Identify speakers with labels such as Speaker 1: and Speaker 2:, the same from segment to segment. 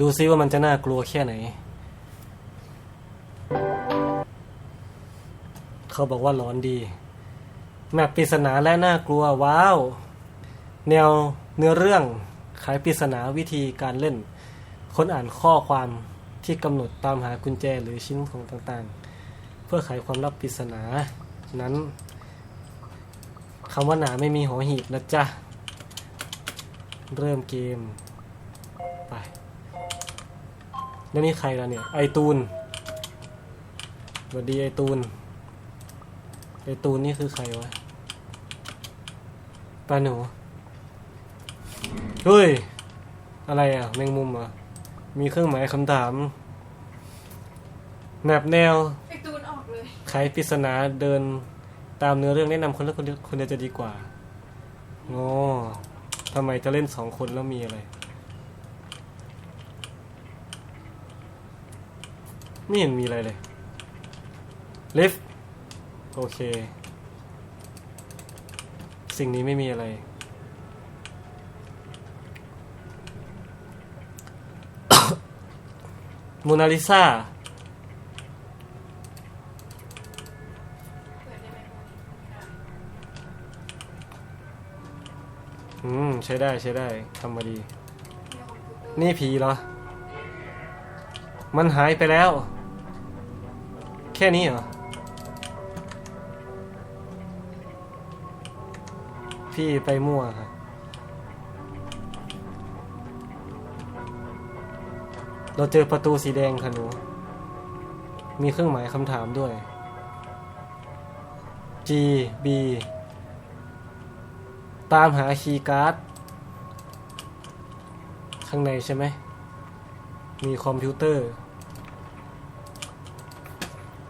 Speaker 1: ดูซิว่ามันจะน่ากลัวแค่ไหน เขาบอกว่าหลอนดี แมปปริศนาและน่ากลัว ว้าว แนวเนื้อเรื่องขายปริศนาวิธีการเล่น ค้นอ่านข้อความที่กำหนดตามหากุญแจหรือชิ้นของต่างๆ เพื่อไขความลับปริศนา นั้นคำว่าหนาไม่มีหอหีบนะจ๊ะ เริ่มเกม แล้วนี่ใครล่ะเนี่ย ไอตูนสวัสดีไอตูน ไอตูนนี่คือใครวะปลาหนู เฮ้ย อะไรอะ แมงมุมเหรอะมีเครื่องหมายคำถามแมปแนว
Speaker 2: ไอตูนออกเลย
Speaker 1: ไขปริศนาเดินตามเนื้อเรื่องแนะนำคนละคนเดียวคนเดียวจะดีกว่าโอ้ทำไมจะเล่นสองคนแล้วมีอะไร ไม่เห็นมีอะไรเลยลิฟต์โอเค สิ่งนี้ไม่มีอะไร โมนาลิซา
Speaker 2: เปิดได้ไหมพวกนี้ได้
Speaker 1: อืม ใช้ได้ใช้ได้ทำมาดี
Speaker 2: มีคอมพิวเตอร์
Speaker 1: นี่ผีเหรอ มันหายไปแล้ว แค่นี้เหรอ พี่ไปมั่วครับเราเจอประตูสีแดงค่ะหนู มีเครื่องหมายคำถามด้วย G B ตามหาคีย์การ์ด ข้างในใช่ไหม มีคอมพิวเตอร์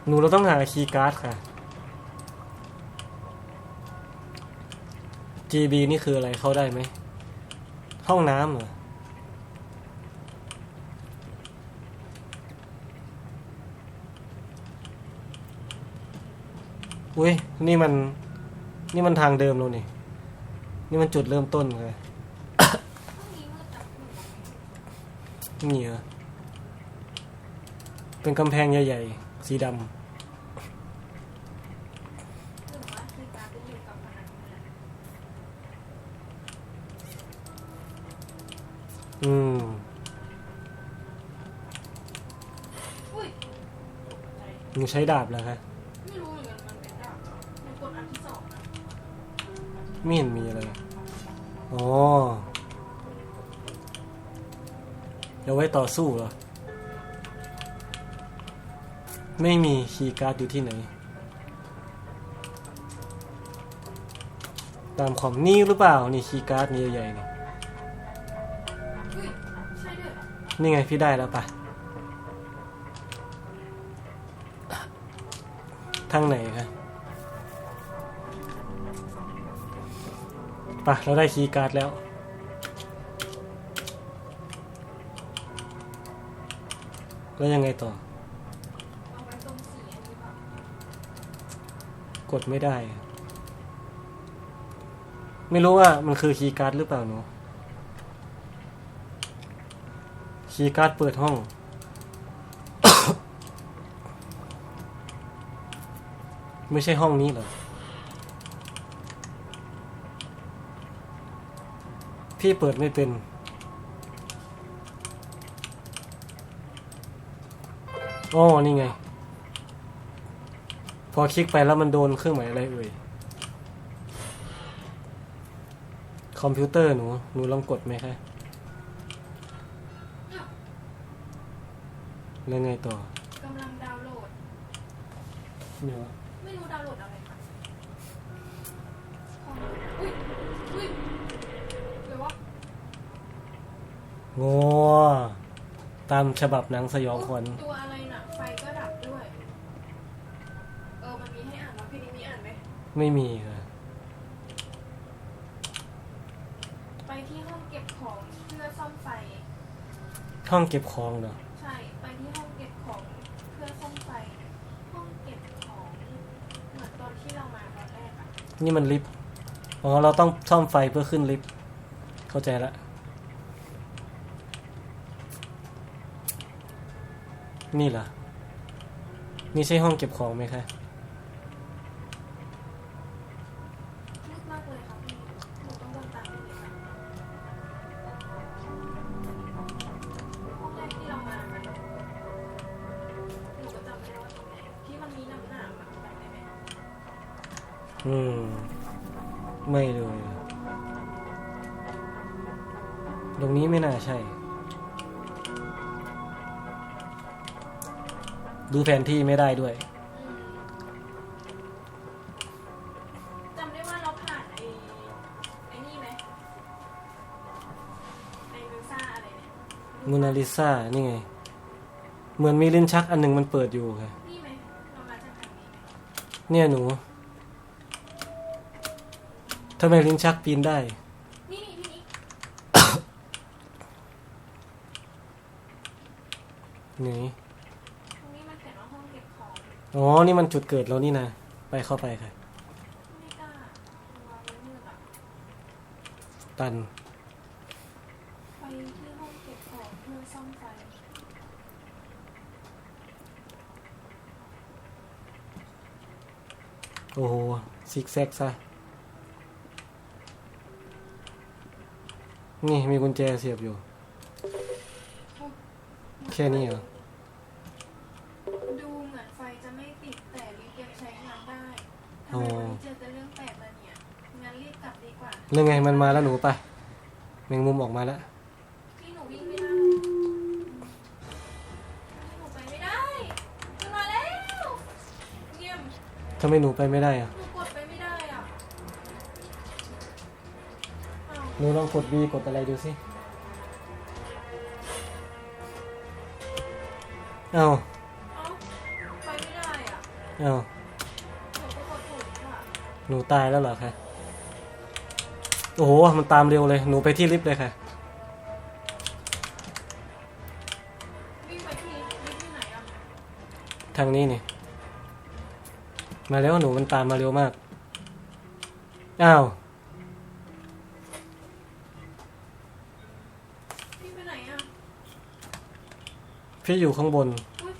Speaker 1: หนูเราต้องหาคีย์การ์ดค่ะ GB นี่คืออะไรเข้าได้ไหม ห้องน้ำเหรอ อุ้ย นี่มัน นี่มันทางเดิมแล้วนี่นี่มันจุดเริ่มต้นเลย
Speaker 2: ห้องนี้มืดจังหนูมองไม่เห็น
Speaker 1: นี่เหรอเป็นกำแพงใหญ่ ๆ สีด
Speaker 2: หรือว่าคือการจะอยู่กับพนักงานำ
Speaker 1: อืม
Speaker 2: อุ้ยใจ
Speaker 1: หนูใช้ดาบแล้วคะ
Speaker 2: ไม่รู้เหมือนกันมันเป็นดาบเหรอมันกดอันที่สองนะ
Speaker 1: ไม่เห็นมีอะไรอ๋อเดี๋ยวไว้ต่อสู้เหรอ ไม่มีคีย์การ์ดอยู่ที่ไหน ตามของนี่หรือเปล่า นี่คีย์การ์ดนี่ใหญ่ๆนี่
Speaker 2: ย
Speaker 1: นี่ไงพี่ได้แล้วปะทางไหนครับปะเราได้คีย์การ์ดแล้ว แล้วยังไงต่อ
Speaker 2: เอาไว้ตรงสีอันนี้ป่ะ
Speaker 1: กดไม่ได้ ไม่รู้ว่ามันคือคีย์การ์ดหรือเปล่าหนูคีย์การ์ดเปิดห้อง ไม่ใช่ห้องนี้เหรอ พี่เปิดไม่เป็นอ๋อนี่ไง พอคลิกไปแล้วมันโดนเครื่องหมายอะไรเอ่ย คอมพิวเตอร์หนู หนูลองกดไหมคะ แล้วไงต่อกำ
Speaker 2: ลังดาวน์โหลด
Speaker 1: เดี๋ยว
Speaker 2: ไม่รู้ดาวน์โหลดอะไรค่ะของอุ้ยอุ้ยเดี๋ยวว่า
Speaker 1: โง่ตามฉบับหนังสยองขวัญ
Speaker 2: ตัวอะไรน่ะ ไฟก็ดับด้วย เออ มันมีให้อ่านว่าพี่นี่มีอ่าน ไหม
Speaker 1: ไม่มีค่ะ
Speaker 2: ไปที่ห้องเก็บของเพื่อซ่อมไฟ
Speaker 1: ห้องเก็บของเหรอ
Speaker 2: ใช่ ไปที่ห้องเก็บของเพื่อซ่อมไฟ ห้องเก็บของเหมือนตอนที่เรามาตอนแรกอะ
Speaker 1: นี่มันลิฟต์อ๋อเราต้องซ่อมไฟเพื่อขึ้นลิฟต์เข้าใจละนี่เหรอนี่ใช่ห้องเก็บของไหมคะ
Speaker 2: แผ
Speaker 1: นที่ไม่ได้ด้วย
Speaker 2: อืมจำได้ว่าเราผ่านไอ้ไอ้นี่ไหมไอ้มิวซ่าอะไรเนี่ย
Speaker 1: มูนาลิซานี่ไง เหมือนมีลิ้นชักอันหนึ่งมันเปิดอยู่ค่ะ
Speaker 2: นี่ไหมเรามาจากทางนี้ไหม
Speaker 1: เนี่ยหนูทำไมลิ้นชักปีนได้
Speaker 2: นี่นี่พี่นิก
Speaker 1: ไหน
Speaker 2: ตรงนี้มันเขียนว่าห้องเก็บข อ๋
Speaker 1: อ นี่มันจุดเกิดแล้วนี่นะ ไปเข้าไปค่ะ
Speaker 2: ไม่กล้ากลัวมันมืดอะ
Speaker 1: ตัน
Speaker 2: ไปที่ห้องเก็บของเพื่อซ่อมไฟ
Speaker 1: โอ้โหซิกแซกซะ นี่มีกุญแจเสียบอยู่ แค่นี้เหรอ
Speaker 2: ดูเหมือนไฟจะไม่ติดแต่ลิฟต์ยังใช้งานได้ทำไมวันนี้เจอแต่เรื่องแปลกเลยเนี่ยงั้นรีบกลั บดีกว่า
Speaker 1: เรื่องไงมันมาแล้วหนูไปแมงมุมออกมาแล้ว
Speaker 2: พี่หนูวิ่งไม่ได้พี่หนูไปไม่ได้มันมาแล้วเยี่ยม
Speaker 1: ทำไมหนูไปไม่ได้อะ
Speaker 2: หนูกดไปไม่ได้อะอ้าว
Speaker 1: หนูลองกด B กดอะไรดูสิเอา
Speaker 2: เอ้าไปไม่ได้อะ
Speaker 1: เอา
Speaker 2: หนูก็กดถูกค่ะ
Speaker 1: หนูตายแล้วเหรอคะ โอ้โห มันตามเร็วเลย หนูไปที่ลิฟต์เลยค่ะ
Speaker 2: วิ่งไปที่ลิฟต์ที่ไหนอะ
Speaker 1: ทางนี้นี่ มาแล้วหนูมันตามมาเร็วมาก อ้าว
Speaker 2: พี่ไปไหนอะ
Speaker 1: พี่อยู่ข้างบน
Speaker 2: อุ๊ย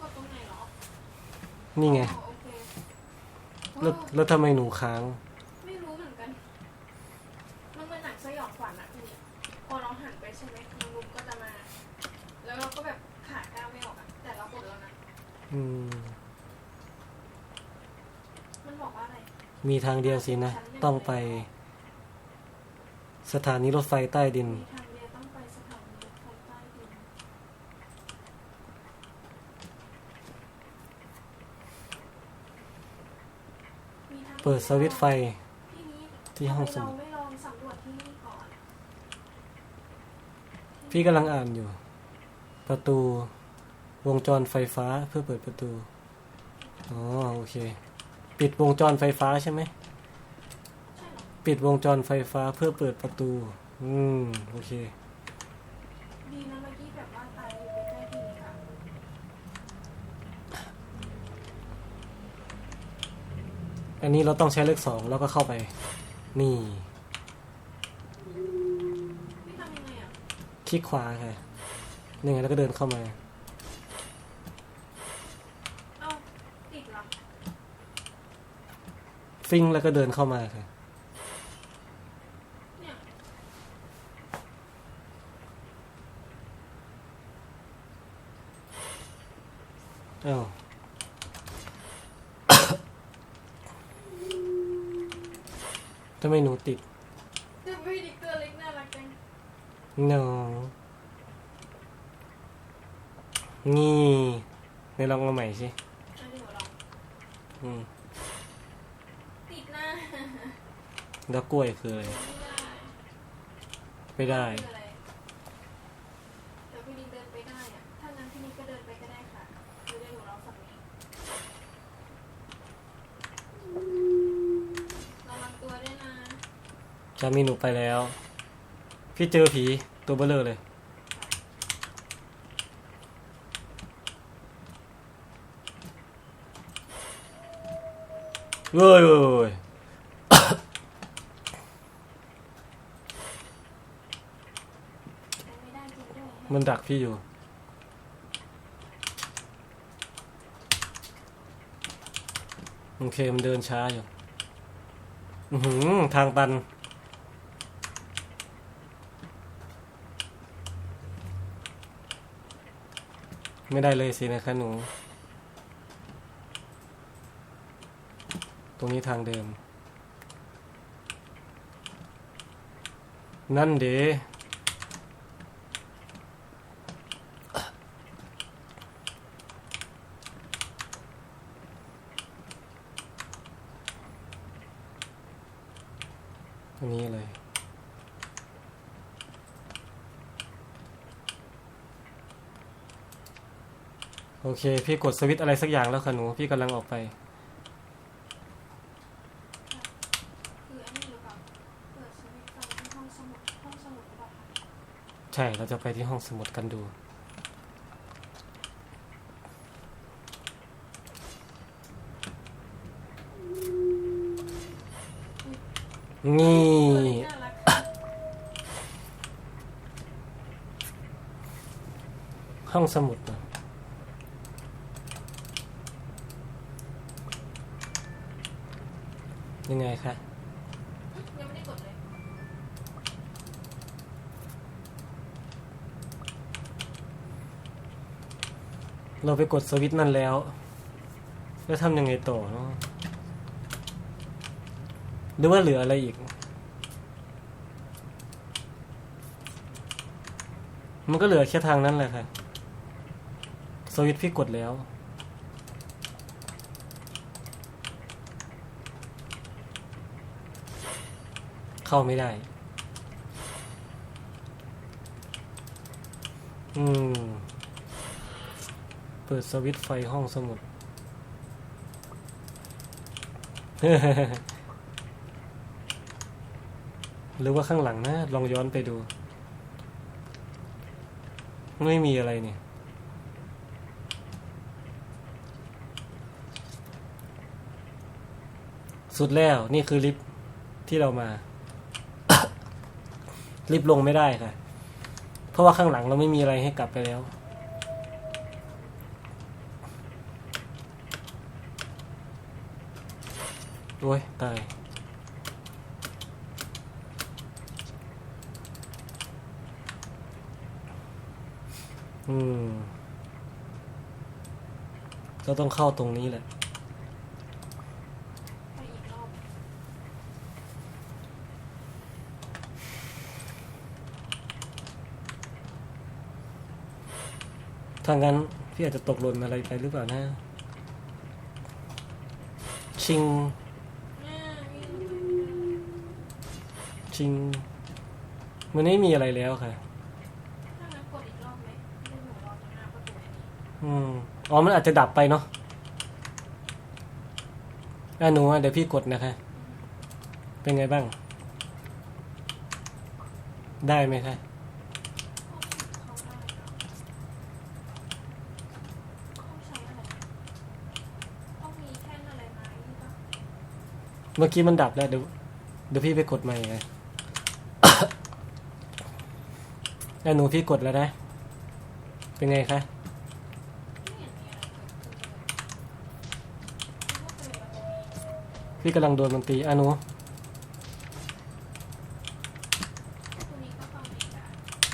Speaker 2: กดตรงไหนเหรอ
Speaker 1: นี่ไง
Speaker 2: อ๋อโอเค
Speaker 1: แล้ว
Speaker 2: โอ้
Speaker 1: แล้วทำไมหนูค้าง
Speaker 2: ไม่รู้เหมือนกัน มันเป็นหนังสยองขวัญอะพี่พอเราหันไปใช่ไหมมันลุมก็จะมา แล้วเราก็แบบขาก้าวไม่ออกอะแต่เรากดแล้วนะ
Speaker 1: อืม
Speaker 2: มันบอกว่าอะไร
Speaker 1: มีทางเดียวสินะ ต้องไป สถานีรถไฟใต้ดิน
Speaker 2: มีทางเดียวต้องไปสถานีรถไฟใต้ดินมีทาง
Speaker 1: เปิดสวิตช์ไฟ
Speaker 2: ที่นี้
Speaker 1: ที่ห้องส
Speaker 2: ทำไม
Speaker 1: มุด
Speaker 2: เราไม่ลองสำรวจที่นี่ก่อน
Speaker 1: พี่กำลังอ่านอยู่ ประตูวงจรไฟฟ้าเพื่อเปิดประตู อ๋อ โอเค ปิดวงจรไฟฟ้าใช่ไหม
Speaker 2: ใช่เหรอ
Speaker 1: ปิดวงจรไฟฟ้าเพื่อเปิดประตู อืม โอเค อันนี้เราต้องใช้เลขสองแล้วก็เข้าไป นี่
Speaker 2: พี่ทำยังไงอะ
Speaker 1: คลิกขวาค่ะนี่ไงแล้วก็เดินเข้ามา
Speaker 2: เอ้าติดเหรอ
Speaker 1: ฟิงแล้วก็เดินเข้ามาค่ะ
Speaker 2: เนี่ย
Speaker 1: อ้าว ทำไมหนูติด
Speaker 2: จะไม่ดิกเตอร์เล็กน่ารักจัง
Speaker 1: น้องนี่ในลองมาใหม่สิ
Speaker 2: อันนี้หัวเรา
Speaker 1: อืม
Speaker 2: ติดหน้า
Speaker 1: แล้วกล้วย คืออะไร
Speaker 2: ไม่ได้
Speaker 1: ไม่ได้
Speaker 2: คืออะไรแต่พี่นิกเดินไปได้อะถ้างั้นพี่นิกก็เดินไปก็ได้ค่ะคือเดินหัวเราฝั่งนี้ระวังตัวด้วยนะ
Speaker 1: จะมีหนูไปแล้ว พี่เจอผีตัวเบลเลอร์เลยเว้ยเว้ยเว้ย
Speaker 2: ไปไมั
Speaker 1: นดักพี่อยู่ โอเค มันเดินช้าอยู่อือหือทางตัน ไม่ได้เลยสินะคะหนู ตรงนี้ทางเดิม นั่นเดตรงนี้เลย โอเค พี่กดสวิตช์อะไรสักอย่างแล้วค่ะหนูพี่กำลังออกไป
Speaker 2: คืออันนี้หรือเปล่าเปิดสวิตช์ไฟที่ห้องสมุดห้องสมุดหรือเปล่าคะ
Speaker 1: ใช่เราจะไปที่ห้องสมุดกันดู นี่
Speaker 2: เฮ้ยน่ารัก
Speaker 1: ห้องสมุดเหรอ ยังไงคะ
Speaker 2: อืมยังไม่ได้กดเลย
Speaker 1: เราไปกดสวิตช์นั่นแล้ว แล้วทำยังไงต่อเนาะหรือว่าเหลืออะไรอีก มันก็เหลือแค่ทางนั้นแหละค่ะ สวิตช์พี่กดแล้ว เข้าไม่ได้ อืม เปิดสวิตช์ไฟห้องสมุด หรือว่าข้างหลังนะ ลองย้อนไปดู ไม่มีอะไรเนี่ยสุดแล้วนี่คือลิฟต์ที่เรามา ลิฟต์ลงไม่ได้ค่ะ เพราะว่าข้างหลังเราไม่มีอะไรให้กลับไปแล้ว โอ้ยตายอืมก็ต้องเข้าตรงนี้แหละ
Speaker 2: ไปอีกรอบ
Speaker 1: ถ้างั้นพี่อาจจะตกหล่นอะไรไปหรือเปล่านะ ชิง ชิง มันไม่มีอะไรแล้วค่ะ
Speaker 2: อืม อ๋อ
Speaker 1: มันอาจจะดับไปเนาะอะหนูเดี๋ยวพี่กดนะคะ เป็นไงบ้าง ได้ไหมคะ
Speaker 2: เขาได้ค่ะต้องใช้อะไรต้องมีแท่นอะไรไหมหรือเปล่า
Speaker 1: เมื่อกี้มันดับแล้วเดี๋ยวเดี๋ยวพี่ไปกดใหม่ไงอะหนูพี่กดแล้วนะ เป็นไงคะ
Speaker 2: ไม่เห็นมีอะไรเกิดขึ้นเลยคิดว่าเป็นปร
Speaker 1: พี่กำลังโดนมันตีอะหนู
Speaker 2: ประตูนี้ก็เข้าไม่ได้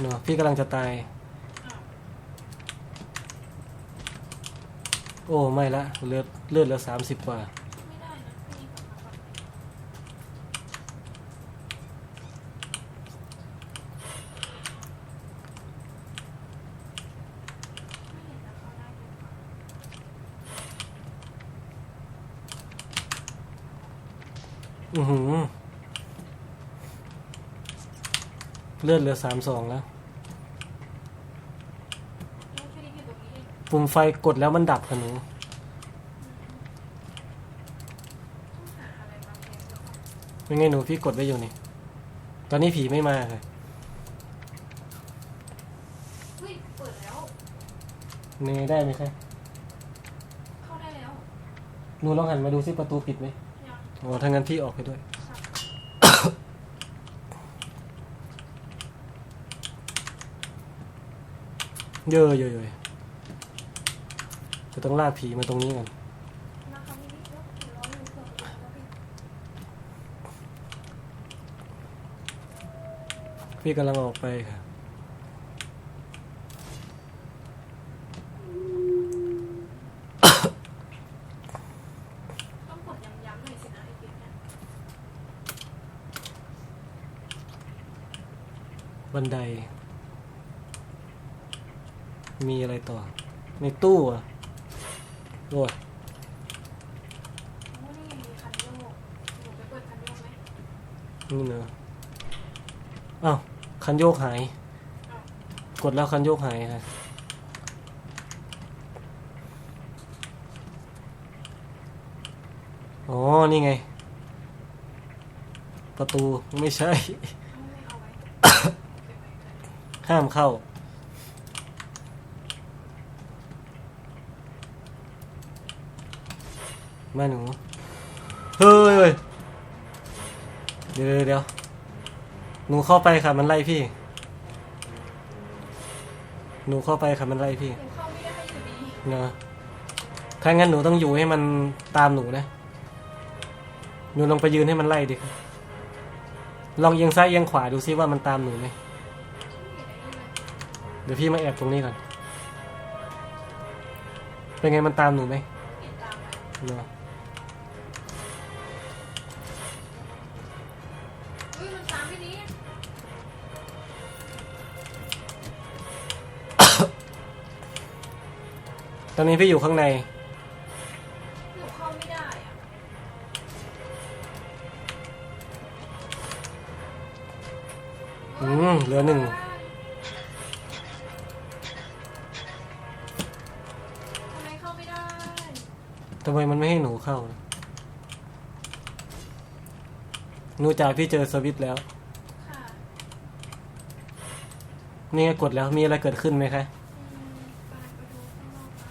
Speaker 1: หนูพี่กำลังจะตาย โอ้ ไม่ละ เลือดเลือดเหลือสามสิบกว่า
Speaker 2: ไม่ได้นะนี่กลับมาก่อนไม่เห็นจะเข้าได้เลยค่ะ
Speaker 1: อือหือ เลือดเหลือสามสองแล้ว
Speaker 2: แล้วช่วยดีที่ตรงนี้เอง
Speaker 1: ปุ่มไฟกดแล้วมันดับค่ะหนู
Speaker 2: ต้องหาอะไรมาเทสแล้วค่ะ
Speaker 1: เป็นไงหนูพี่กดไว้อยู่นี่ ตอนนี้ผีไม่มาค่ะ
Speaker 2: เฮ้ยเปิดแล้ว
Speaker 1: เนยได้ไหมคะ
Speaker 2: เข้าได้แล้ว
Speaker 1: หนูลองหันมาดูซิประตูปิดไหม
Speaker 2: ยัง
Speaker 1: อ๋อถ้างั้นพี่ออกไปด้วย
Speaker 2: ค่ะ
Speaker 1: เยอะเยอะเยอะจะต้องลากผีมาตรงนี้ก่อน
Speaker 2: นะคะมีนิดเดียวเดี๋ยวรออยู่เผื่อมันจะปิด
Speaker 1: พี่กำลังออกไปค่ะ
Speaker 2: ต้องกดย้ำๆหน่อยสินะไอ้เกมเนี่ย
Speaker 1: บันได มีอะไรต่อ ในตู้อะโอ้ย
Speaker 2: นี่ยังมีคันโยกหนูไปเปิดคันโยกไหม
Speaker 1: นี่เนอะอ้าวคันโยกหาย กดแล้วคันโยกหายค่ะอ๋อ นี่ไง ประตูไม่ใช่ ห้ามเข้า มาหนู เฮ้ยเฮ้ยเดี๋ยวเดี๋ยวเดี๋ยวหนูเข้าไปค่ะมันไล่พี่ หนูเข้าไปค่ะมันไล่พี่
Speaker 2: หนูเข้าไม่ได้อยู่ดี
Speaker 1: เนอะถ้างั้นหนูต้องอยู่ให้มันตามหนูนะ หนูลองไปยืนให้มันไล่ดิ ลองเอียงซ้ายเอียงขวาดูซิว่ามันตามหนูไหม
Speaker 2: ไม่เห็นไอ้นี่เลย
Speaker 1: เดี๋ยวพี่มาแอบตรงนี้ก่อน เป็นไงมันตามหนูไหม
Speaker 2: เห็นตามไป
Speaker 1: เนอะ
Speaker 2: ต
Speaker 1: อนนี้พี่อยู่ข้างใน
Speaker 2: หนูเข้าไม่ได้อะ
Speaker 1: อืมเหลือหนึ่ง
Speaker 2: ทำไมเข้าไม่ได้
Speaker 1: ทำไมมันไม่ให้หนูเข้า หนูจ่าพี่เจอสวิตช์แล้ว
Speaker 2: ค่ะ
Speaker 1: นี่ไงกดแล้วมีอะไรเกิดขึ้นไหมคะ
Speaker 2: อืมกำลังไปดูข้างนอกนะ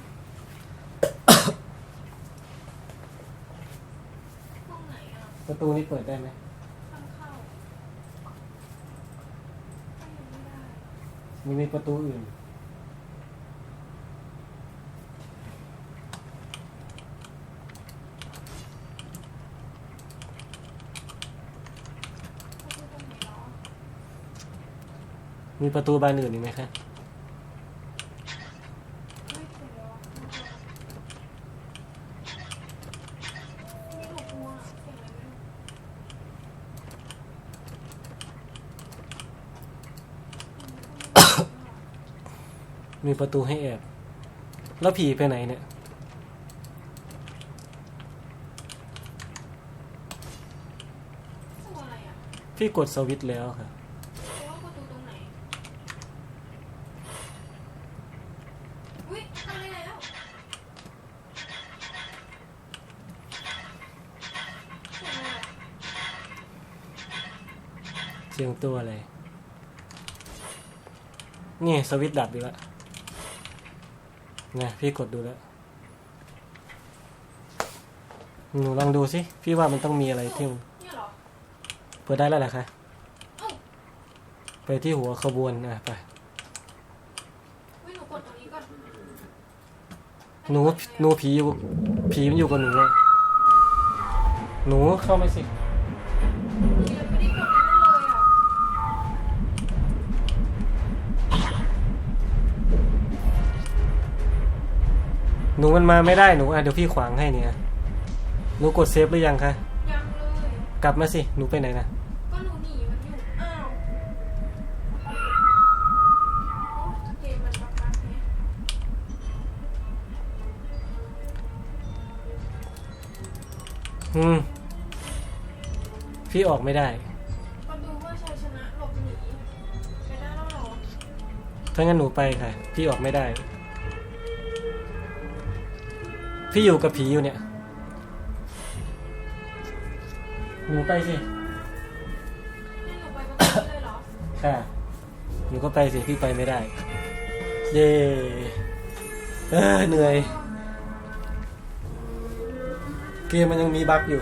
Speaker 2: ห้องไหนอะ
Speaker 1: ประตูนี้เปิดได้ไหม
Speaker 2: ข้างเข้าเข้ายังไม่ได้
Speaker 1: มีมีประตูอื่น
Speaker 2: เข้าไปตรงไหนเนาะ
Speaker 1: มีประตูบานอื่นอีกไหมคะ
Speaker 2: เฮ้ยเดี๋ยวเดี๋ยวนี่หนูกลัวเสียงอะไรไม่รู้
Speaker 1: มีประตูให้แอบ แล้วผีไปไหนเนี่ย
Speaker 2: ตัวอะไรอะ
Speaker 1: พี่กดสวิตช์แล้วค่ะ
Speaker 2: เพราะว่าประตูตรงไหน อุ้ยทำอะไรแล้วเสียงอะไรอะ
Speaker 1: เสียงตัวอะไร นี่สวิตช์ดับอีกแล้ว นะพี่กดดูแล้วหนูลองดูสิ พี่ว่ามันต้องมีอะไรที่มัน
Speaker 2: เนี่ยเหรอ
Speaker 1: เปิดได้แล้วแหละคะ
Speaker 2: เอ้า
Speaker 1: ไปที่หัวขบวนอะไป
Speaker 2: อุ้ยหนูกดตรงนี้ก่อน
Speaker 1: หนูหนูผีอยู่ผีมันอยู่กับหนูอะหนูเข้ามาสิ
Speaker 2: หนูมัน
Speaker 1: มาไม่ได้หนูอะเดี๋ยวพี่ขวางให้เนี่ยหนูกดเซฟหรือยังคะ
Speaker 2: ยังเลย
Speaker 1: กลับมาสิหนูไปไหนนะ
Speaker 2: ก็หนูหนีมันอยู่อ้าวโอ้เกมมันบักบักเนี่ย
Speaker 1: อืมพี่ออกไม่ได้
Speaker 2: มาดูว่าชัยชนะหลบหนีไปได้แล้วเหรอ
Speaker 1: ถ้างั้นหนูไปค่ะ พี่ออกไม่ได้ พี่อยู่กับผีอยู่เนี่ยหนูไปสิ
Speaker 2: ให้หนูไปประตูนี้เลยเหรอ
Speaker 1: ค่ะหนูก็ไปสิพี่ไปไม่ได้ เย่เออเหนื่อย เกมมันยังมีบั๊กอยู่